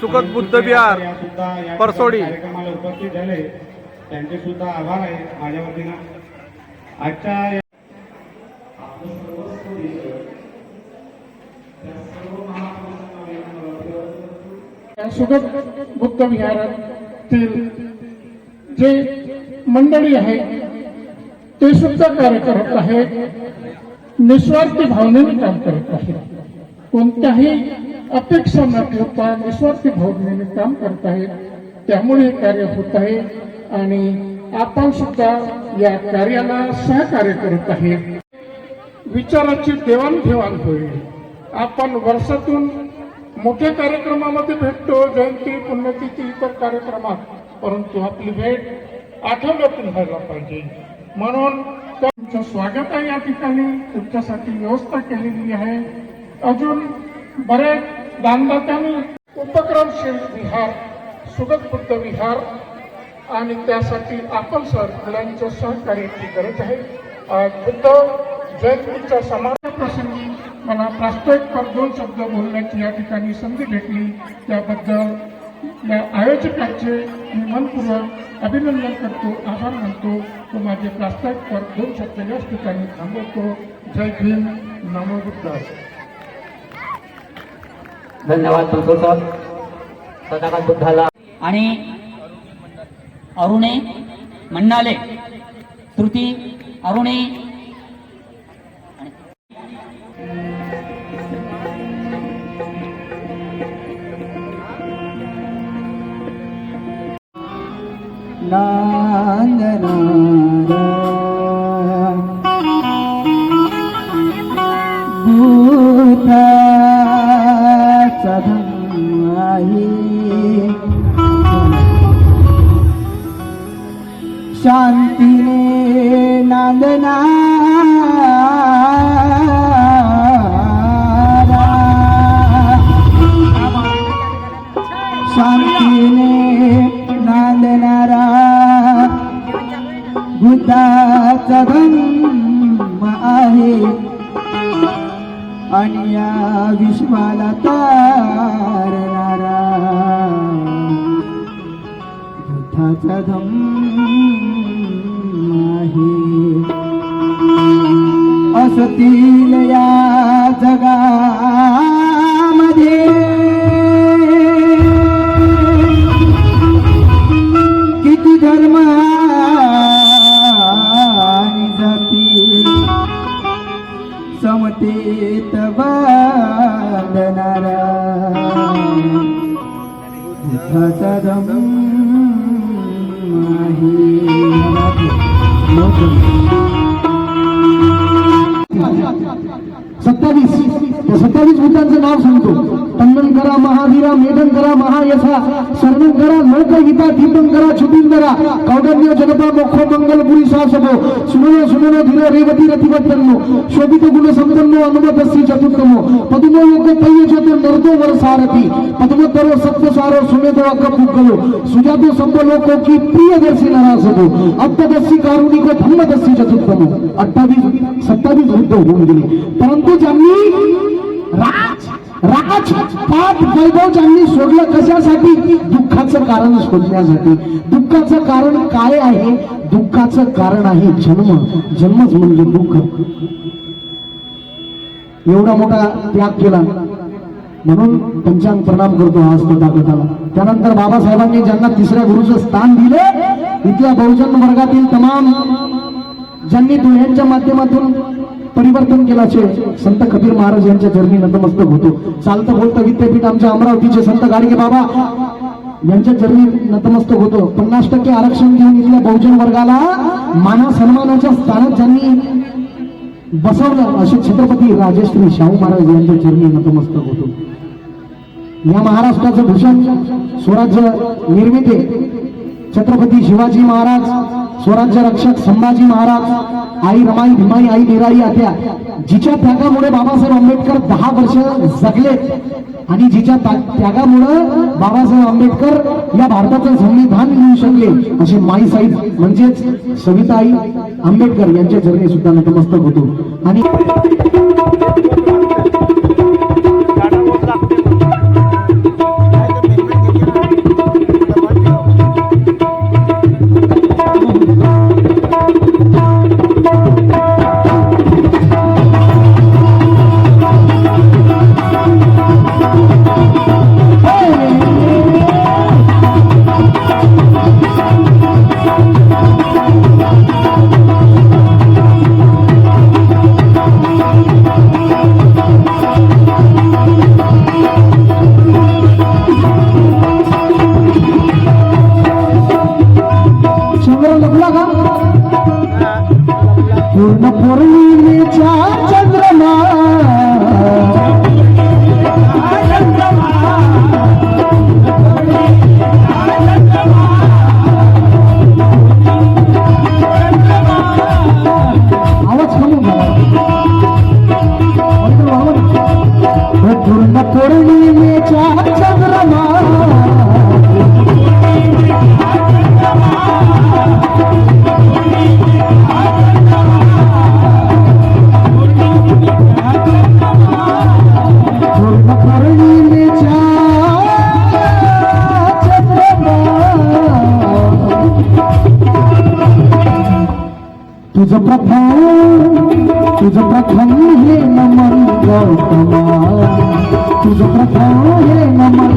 सुखद बुद्ध ठिकाणी परसोडी. कार्यक्रमाला उपस्थित झाले. त्यांचे सुद्धा आभार आहे माझ्या वतीनं आजच्या सुगत बुद्ध विहारातील जे मंडळी आहे ते सुद्धा कार्य करत आहेत निस्वार्थी भावनेने काम करत आहेत. कोणत्याही अपेक्षा न ठेवता निस्वार्थ भावनेने काम करत आहेत त्यामुळे हे कार्य होत आहे आणि आपण सुद्धा या कार्याला सहकार्य करत आहे विचाराची देवाणघेवाण होईल. आपण वर्षातून मोठ्या कार्यक्रमामध्ये भेटतो जयंती पुण्यतिथी इतर कार्यक्रमात. परंतु आपली भेट आठवड्यातून व्हायला पाहिजे. म्हणून तुमचं स्वागत आहे या ठिकाणी. तुमच्यासाठी व्यवस्था केलेली आहे. अजून बरेच दानदात्यांनी उपक्रमशील विहार सुगत बुद्ध विहार आणि त्यासाठी आपण सर मुलांच्या सहकार्याची गरज आहे. बुद्ध जयंतीच्या समारोह प्रसंगी मला प्रास्ताविक दोन शब्द बोलण्याची या ठिकाणी संधी भेटली. त्याबद्दल या आयोजकांचे मी मनपूर्वक अभिनंदन करतो आभार मानतो. तो माझे प्रास्ताविक दोन शब्द याच ठिकाणी थांबवतो. जय भीम. नमो बुद्ध धन्यवाद संतोष सर. सदाकाल बुद्धाला. आणि अरुणे मन्नाले श्रुती अरुणे. शांतीने नांदना शांतीने नांदणारा. बुद्धाचा धर्म आहे. आणि या विश्वाला तारणारा. बुद्धाचा धम्म असतील या जगामध्ये महापुरुषांचं नाव सांगतो पंडन करा महावीरा मेधन करा महायसा सर्वं करा लोक हिता दीपन करा छुटीन करा कौडन्य जनपा मुख मंगल गुरी शासको, सुमनो सुमनो धीर रेवती रतिवत्तन्नो शोभित गुण संपन्नो, अनुमतस्य चतुर्थमो, पद्मो योग पय चतुर नर्तो वर सारथी पद्मतरो सत्य सारो सुमेतो अक पुगलो सुजातो सब लोकों की प्रिय दर्शी नरासको अप्तदस्सी कारुणिको धम्मदस्सी चतुर्थमो, अट्ठावीस, सत्तावीस वृद्ध होंगे परंतु ज्यांनी राज राज पाठ वैभवजांनी सोडलं कशासाठी? दुःखाचं कारण शोधण्यासाठी. दुःखाचं कारण काय आहे? दुःखाचं कारण आहे जन्म. जन्मच म्हणजे दुःख. एवढा मोठा त्याग केला. म्हणून त्यांच्या प्रणाम करतो आज तो दाखवताला त्यानंतर बाबासाहेबांनी ज्यांना तिसऱ्या गुरुचं स्थान दिले इथल्या बहुजन वर्गातील तमाम ज्यांनी दुह्यांच्या माध्यमातून परिवर्तन केल्याचे संत कबीर महाराज यांच्या चरणी नतमस्तक होतो. चालतं बोलतं विद्यापीठ आमच्या अमरावतीचे संत गाडगे बाबा यांच्या चरणी नतमस्तक होतो. पन्नास टक्के आरक्षण घेऊन इथल्या बहुजन वर्गाला माना सन्मानाच्या स्थानात ज्यांनी बसवलं असे छत्रपती राजेश्री शाहू महाराज यांच्या चरणी नतमस्तक होतो. या महाराष्ट्राचं भूषण स्वराज्य निर्मिती छत्रपती शिवाजी महाराज स्वराज्य रक्षक संभाजी महाराज आई रमाई भीमाई आई निराई आत्या जिच्या त्यागामुळे बाबासाहेब आंबेडकर दहा वर्ष जगले आणि जिच्या त्या- त्यागामुळं बाबासाहेब आंबेडकर या भारताचं संविधान लिहू शकले असे माई साहेब म्हणजेच सविताई आंबेडकर यांच्या चरणी सुद्धा नतमस्तक होतो. आणि तुझं प्रथम तुझं प्रथम हे नमन तुझं प्रथम हे नमन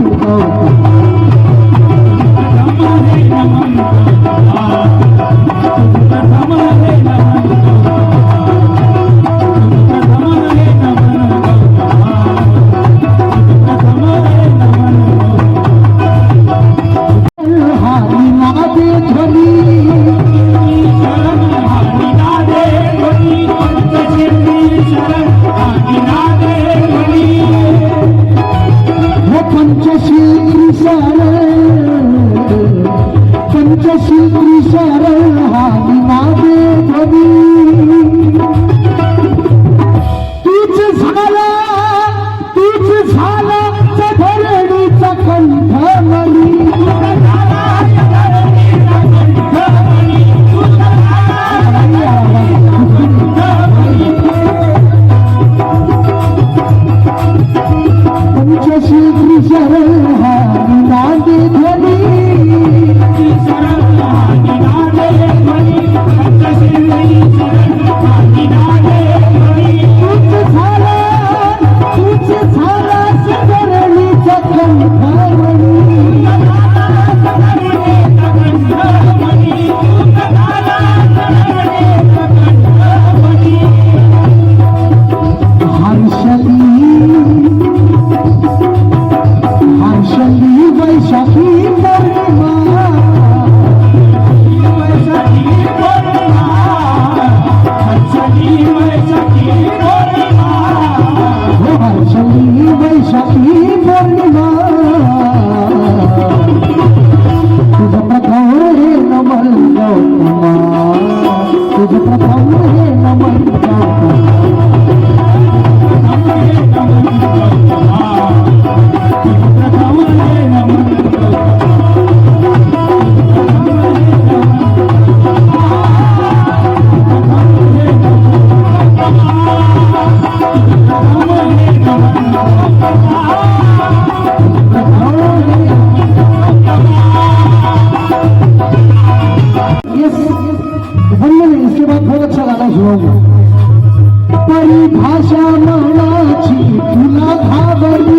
बहुत अच्छा परिभाषा मनाची तुला घाबरली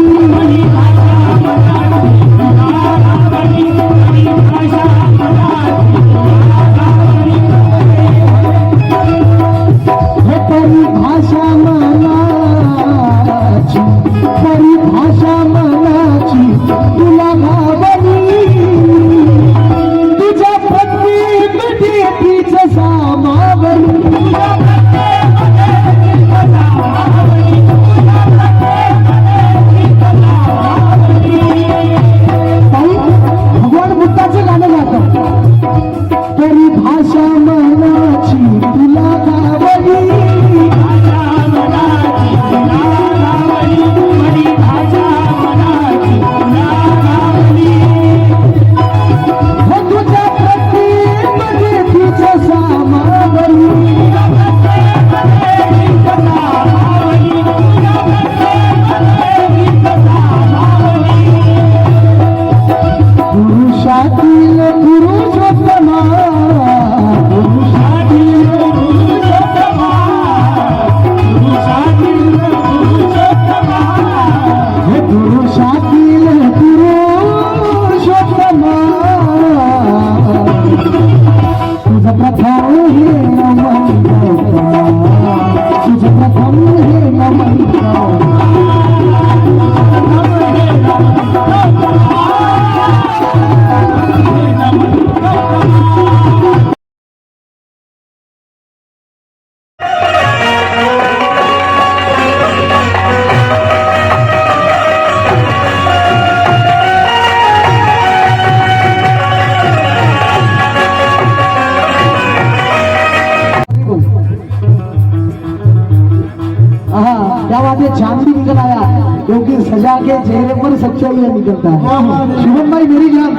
सजा के चेहरे पर सच्चाई निकलता है। शिवम भाई मेरी जान,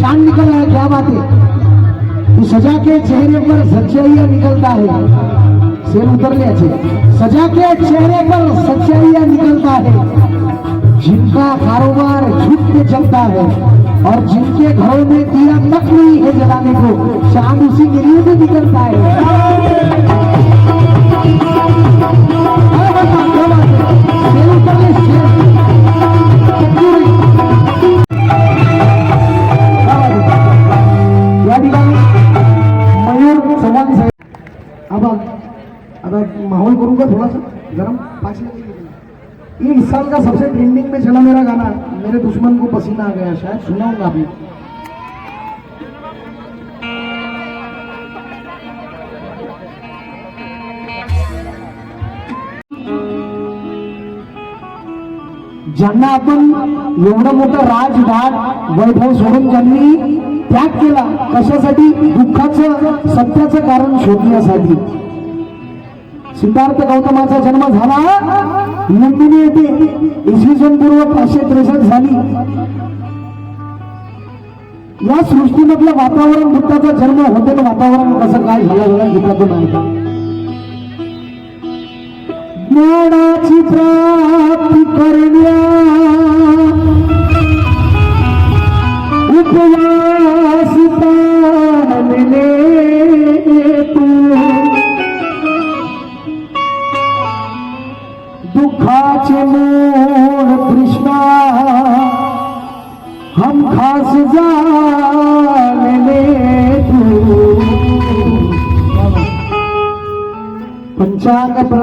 चाँद निकल रहा है क्या बात है? तो सजा के चेहरे पर सच्चाई निकलता है। शेर उतरले सजा के चेहरे पर सच्चाई निकलता है। जिनका कारोबार झूठ के जलता है और जिनके घरों में दिया तक नहीं है जलाने को, चाँद उसी के लिए भी निकलता है। माहौल थोड़ा सा गरम पाँच मिनट ये इस साल का सबसे ट्रेंडिंग में चला मेरा गाना मेरे दुश्मन को पसीना आ गया शायद सुनाऊंगा अभी ज्यांना आपण एवढं मोठं राजघाट वैभव सोडून ज्यांनी त्याग केला कशासाठी? दुःखाचं सत्याचं कारण शोधण्यासाठी. सिद्धार्थ गौतमाचा जन्म झाला. लुंबिनी येथे इसवी सन पूर्व पाचशे त्रेसष्ट झाली. या सृष्टीमधलं वातावरण बुद्धाचा जन्म होते वातावरण कसं काय झालं गीतातून ऐका ज्ञानाची प्राप्ती करण्या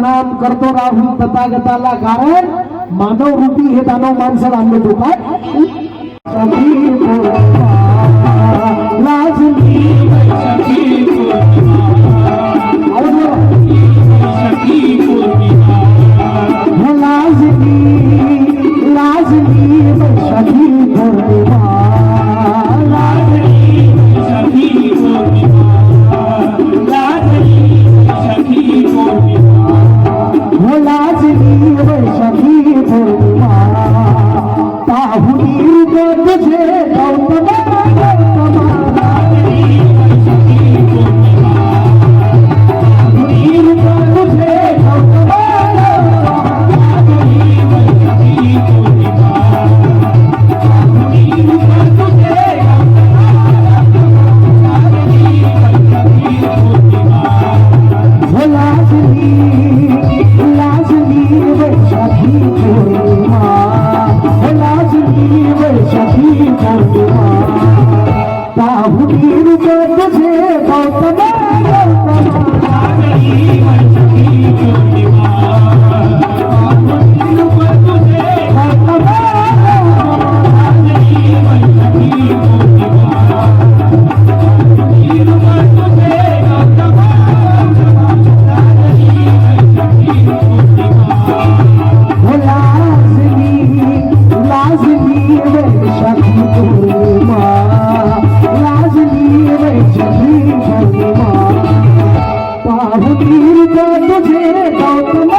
प्रणाम करतो राहुल तथागताला कारण मानव रूपी हे दानव माणसं आणले होतात Thank you. অভূতৃত তুঝে গৌতম